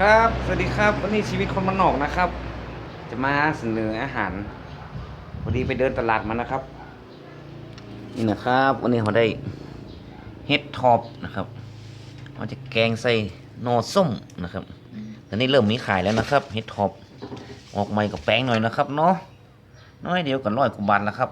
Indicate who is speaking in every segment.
Speaker 1: ครับ สวัสดีครับ วันนี้ชีวิตคนมันนอกนะครับ จะมาเสนออาหารพอดีไปเดินตลาดมานะครับ นี่นะครับ วันนี้เราได้เฮ็ดท็อปนะครับเราจะแกงใส่หนอส้มนะครับตอนนี้เริ่มมีขายแล้วนะครับเฮ็ดท็อปออกใหม่กับแป้งหน่อยนะครับเนาะ น้อยเดียวกันร้อยกว่าบาทแล้วครับ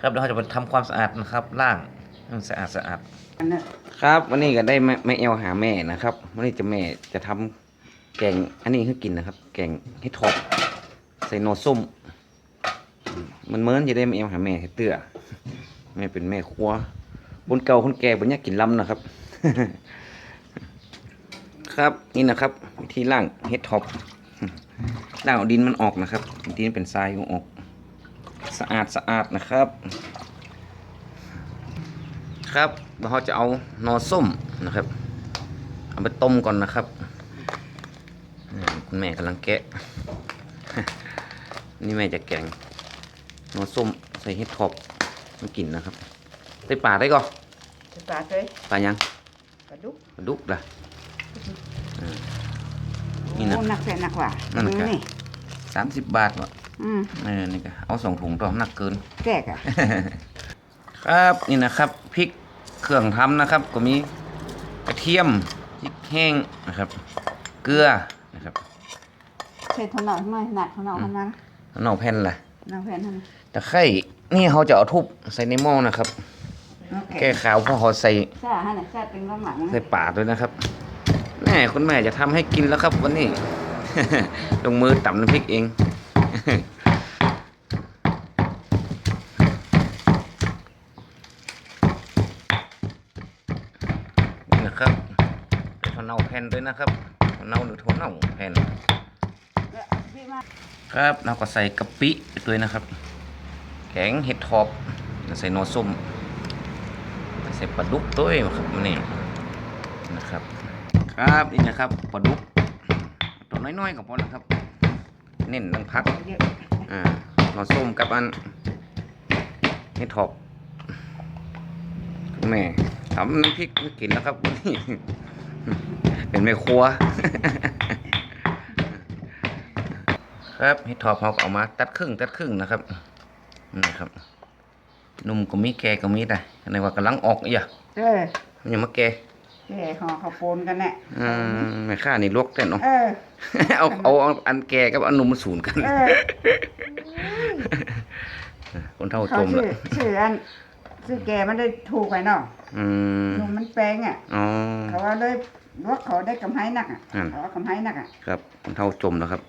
Speaker 1: ครับเดี๋ยวเราจะไปทำความสะอาดนะครับล่างให้มันสะอาดสะอาด
Speaker 2: อันนั้น
Speaker 1: ครับวันนี้ก็ได้แม่แม่เอลหาแม่นะครับ วันนี้จะแม่จะทำ แกงอันนี้ให้กินนะครับ แกงให้ทอบใส่นอส้ม มันเหมือนจะได้แม่เอลหาแม่ให้เตื้อแม่เป็นแม่ครัวคนเก่าคนแก่บนนี้กินล้ำนะครับ ครับนี่นะครับวิธีล่างเฮ็ดท็อปล่างเอาดินมันออกนะครับดินเป็นทรายอออก สะอาดสะอาดนะครับ ครับเราจะเอานอส้มนะครับ เอาไปต้มก่อนนะครับ แม่กำลังแกะ นี่แม่จะแกงนอส้มใส่เห็ดทอบมากินนะครับใส่ป่าได้ก่อน
Speaker 2: จะปลาเลย
Speaker 1: ป่ายัง
Speaker 2: ปลาดุก
Speaker 1: ปลาดุกล่ะนี่นะ
Speaker 2: โอ้หนักแค่หนักกว่า
Speaker 1: นั่นน่ะ
Speaker 2: นี่
Speaker 1: สามสิบบาทวะ
Speaker 2: อืม
Speaker 1: เออนี่ก็เอาสองถุงต่อหนักเกิน
Speaker 2: แก่กะ
Speaker 1: ครับนี่นะครับพริกเครื่องทำนะครับ ก็มีกระเทียมพริกแห้งนะครับ เกลือนะครับ
Speaker 2: ใส่ถนอมหน่อยหนักถนอมมันมา
Speaker 1: แล้วนอกแผ่นล่ะ
Speaker 2: น้ำแผ่นท
Speaker 1: ตะไคร่นี่เขาจะเอาทุบใส่ในหม้อนะครับำ
Speaker 2: โอเค
Speaker 1: แก้ขาวเพราะเขาใส่
Speaker 2: ซาฮะเนี่ยซาเป็นหลังๆ
Speaker 1: ใส่
Speaker 2: นะ
Speaker 1: ปาดด้วยนะครับแม่คุณแม่จะทำให้กินแล้วครับวันนี้ ลงมือตำน้ำพริกเองนี่นะครับถั่วเน่าแผ่นด้วยนะครับถั่วเน่าหรือถั่วเน่าแผ่น
Speaker 2: เอ้ยพี่มา
Speaker 1: ครับเราก็ใส่กะปิไปด้วยนะครับ แกงเห็ดทอบใส่นอส้มใส่ปลาดุกด้วยครับนี่นะครับ ครับนี่นะครับปลาดุกตัวน้อยๆกับพอนะครับ เน้นตั้งพัก
Speaker 2: อ่า
Speaker 1: นอส้มกับอันเห็ดทอบแม่ทำน้ำพริกให้กินแล้วครับนนี้เป็นแม่ครัว ครับเห็ดทอบเราก็เอามาตัดครึ่งตัดครึ่งนะครับนี่ครับหนุ่มก็มีแกก็มีแต่ในว่ากำลังออกอีกอะ
Speaker 2: เออ
Speaker 1: มันยังมาแก
Speaker 2: แก่ห่อข้าวโพนกันแน่
Speaker 1: อืมแม่ข้านี่ลวกแต่เนาะ
Speaker 2: เออ
Speaker 1: เอาเอาเอาอันแกกับอันหนุ่มมาสูนกัน
Speaker 2: เออ
Speaker 1: คนเท่า
Speaker 2: เขา
Speaker 1: จม
Speaker 2: ชื่
Speaker 1: ละ
Speaker 2: อชื่ออันชื่อแกมันได้ถูกไปเนาะ
Speaker 1: อืม
Speaker 2: หนุ่มมันแปลงอะ
Speaker 1: อ๋อ
Speaker 2: เขาว่าเลย ว่าเขาได้กำไรหนักอะ
Speaker 1: อืม
Speaker 2: เขาว่ากำไรหนักอะ
Speaker 1: ครับคนเท่าจมแล้วครับ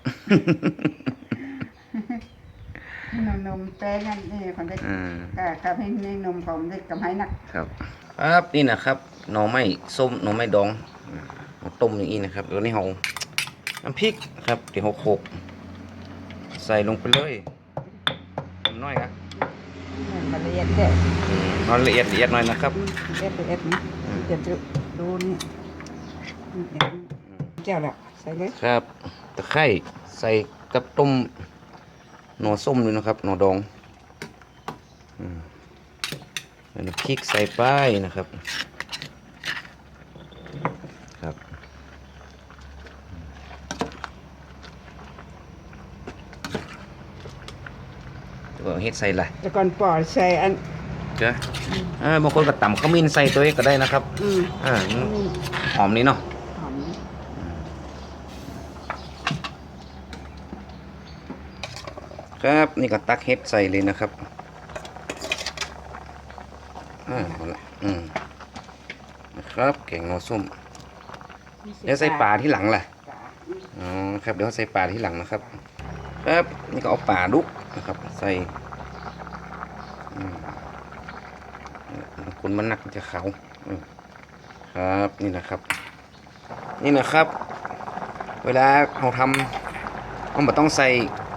Speaker 2: หนุ่มหนุ่มๆแปลงอันนี่คนได้
Speaker 1: อืม
Speaker 2: ก็ครับให้ในนมเขาได้กำไรหนัก
Speaker 1: ครับครับนี่นะครับหน่อไม้ส้มหน่อไม้ดองอ่าเอาต้มอย่างนี้นะครับแล้วนี่เราน้ำพริกครับเดี๋ยวเราโขลกใส่ลงไปเลยน้อยครับ
Speaker 2: มันละเอียดเด็ด
Speaker 1: อืมเอาละเอียดละเอียดหน่อยนะครับ
Speaker 2: เด็ดเด็ดนะจะดูดูนี่ เจ้าละใส่เลย
Speaker 1: ครับตะไคร้ใส่กับต้มหน่อส้มด้วยนะครับ หน่อดองอืมแล้วน้ำพริกใส่ไปนะครับ ครับแล้วก็เฮ็ดใส่ละ
Speaker 2: แต่ก่อนปอดใส่อัน
Speaker 1: เจ้าอ่าบางคนก็ตำขมิ้นใส่ตัวเองก็ได้นะครับ
Speaker 2: อืม
Speaker 1: อ่ามันหอมนี้เนาะ
Speaker 2: หอม
Speaker 1: ครับ นี่ก็ตักเฮ็ดใส่เลยนะครับอ่าเอาละอืมนะครับแกงงอส้มเดี๋ยวใส่ปลาที่หลังล่ะอ๋อครับเดี๋ยวใส่ปลาที่หลังนะครับครับนี่ก็เอาปลาดุกนะครับ ใส่อืมคุณมันหนักมันจะขาวอืมครับนี่นะครับ นี่นะครับ เวลาเราทำเราไม่ต้องใส่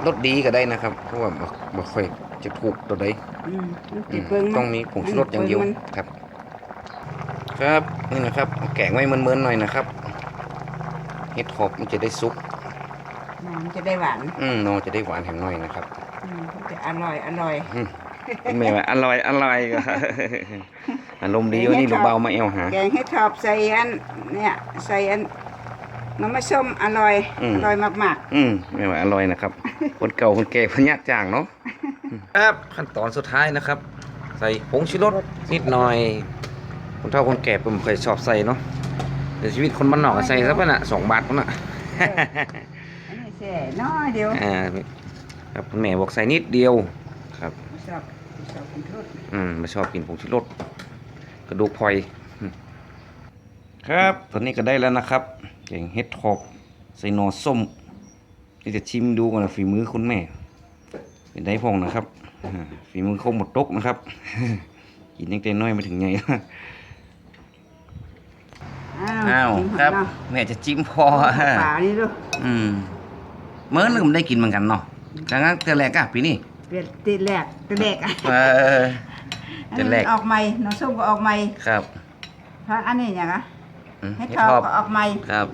Speaker 1: รสดีก็ได้นะครับ เพราะว่าบ่บ่ค่อยจะถูกตัวใด
Speaker 2: อืม
Speaker 1: อืม
Speaker 2: เปิ้ง
Speaker 1: ต้องมีผงชูรสอย่างเดียว
Speaker 2: มัน
Speaker 1: ครับ ครับนี่นะครับเอาแกงไว้เมินๆหน่อยนะครับเห็ดหอบมันจะได้ซุก
Speaker 2: มันจะได้หวาน
Speaker 1: อืมนอจะได้หวานแหมหน่อยนะครับ
Speaker 2: อืมมันจะอร่อยอร่อย
Speaker 1: อืมแม่ว่าอร่อยอร่อยก็อารมณ์ดีวันนี้ลูกเบามาเอวหา
Speaker 2: แกงให้ชอบใส่อันเนี่ยใส่อัน น้ำมะส้มอร่อย
Speaker 1: อืม
Speaker 2: อร่อยมาก
Speaker 1: อืมไม่ว่าอร่อยนะครับ คนเก่าคนแก่พญาจ้างเนาะครับขั้นตอนสุดท้ายนะครับ ใส่ผงชูรสนิดหน่อยคนเฒ่าคนแก่ผมเคยชอบใส่เนาะแต่ชีวิตคนบ้านนอกก็ใส่ซะป่ะน่ะสองบาทป่ะน่ะ
Speaker 2: ๆอันนี้แส่น้อยเดียว
Speaker 1: อ่าครับคุณแม่บอกใส่นิดเดียวครับ
Speaker 2: ชอบชอบกินทุด
Speaker 1: อืมไม่ชอบกินผงชูรสกระดูกพลอยอืมครับตอนนี้ก็ได้แล้วนะครับ แกงเห็ดทอบใส่หนอส้มนี่จะชิมดูก่อนนะฝีมือคุณแม่ เป็นได้พองนะครับอ่าฝีมือเขาหมดตกนะครับ กินยังแต่น้อยไม่ถึงไงอ้าว
Speaker 2: กิน
Speaker 1: ครับ
Speaker 2: เนาะ
Speaker 1: แม่จะจิ้มพอ
Speaker 2: ป่านี่ดู
Speaker 1: อืมเมื่อนึงผมได้กินเหมือนกันเนาะครั้งนั้นเจอแรกอะปีนี้
Speaker 2: เปลี่ยนตีแรกตีแรกอะ
Speaker 1: เออ
Speaker 2: อัน
Speaker 1: จะ
Speaker 2: นี้
Speaker 1: แรก
Speaker 2: ออกใหม่น้ำส้มก็ออกใหม่
Speaker 1: ครับ
Speaker 2: พักอันนี้อย่างอะ
Speaker 1: อืม
Speaker 2: ให้
Speaker 1: เห็ด
Speaker 2: ทอ
Speaker 1: ทอ
Speaker 2: บบก็ออกใหม่
Speaker 1: ครับ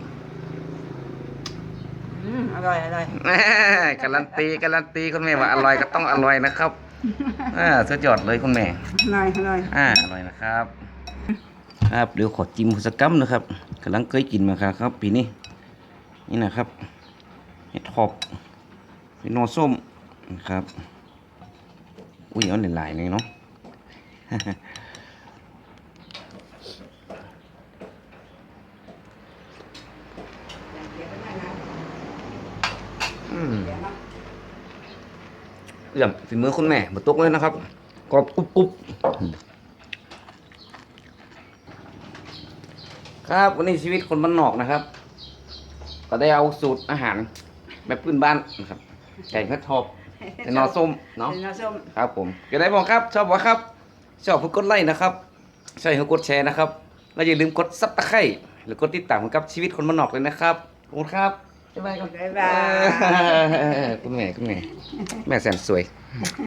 Speaker 2: อืมอร่อยอร่อย
Speaker 1: แหม่การันตีการันตีคุณแม่ว่าอร่อยก็ต้องอร่อยนะครับอ่าสุดยอดเลยคุณแม่
Speaker 2: อร่อยอร่อย
Speaker 1: อ่าอร่อยนะครับ ครับเดี๋ยวขอจิ้มสกกัมนะครับกำลังเคยกินมาครับ ปีนี้นี่นะครับเห็ดทอบเป็นนอส้มนะครับ อุ้ยเอาหลายๆเลยเนาะ อืม เยี่ยมฝีมือคุณแม่บดตกเลยนะครับกรอบกรุบกรุบครับวันนี้ชีวิตคนบ้านนอกนะครับ ก็ได้เอาสูตรอาหารแบบพื้นบ้านนะครับไก่เผ็ดทอบเป็นนอส้มเนาะ
Speaker 2: เป็นน้ำส้ม
Speaker 1: ครับผมก็ได้บอกครับ ชอบวะครับ ชอบเพื่อกดไลค์นะครับใช่เพื่อกดแชร์นะครับแล้วอย่าลืมกดซับตะไคร้หรือกดติดตามกับชีวิตคนบ้านนอกเลยนะครับขอบคุณครับ บ๊ายบายครับ
Speaker 2: บ๊ายบาย
Speaker 1: เออคุณแม่คุณแม่ แม่แสนสวย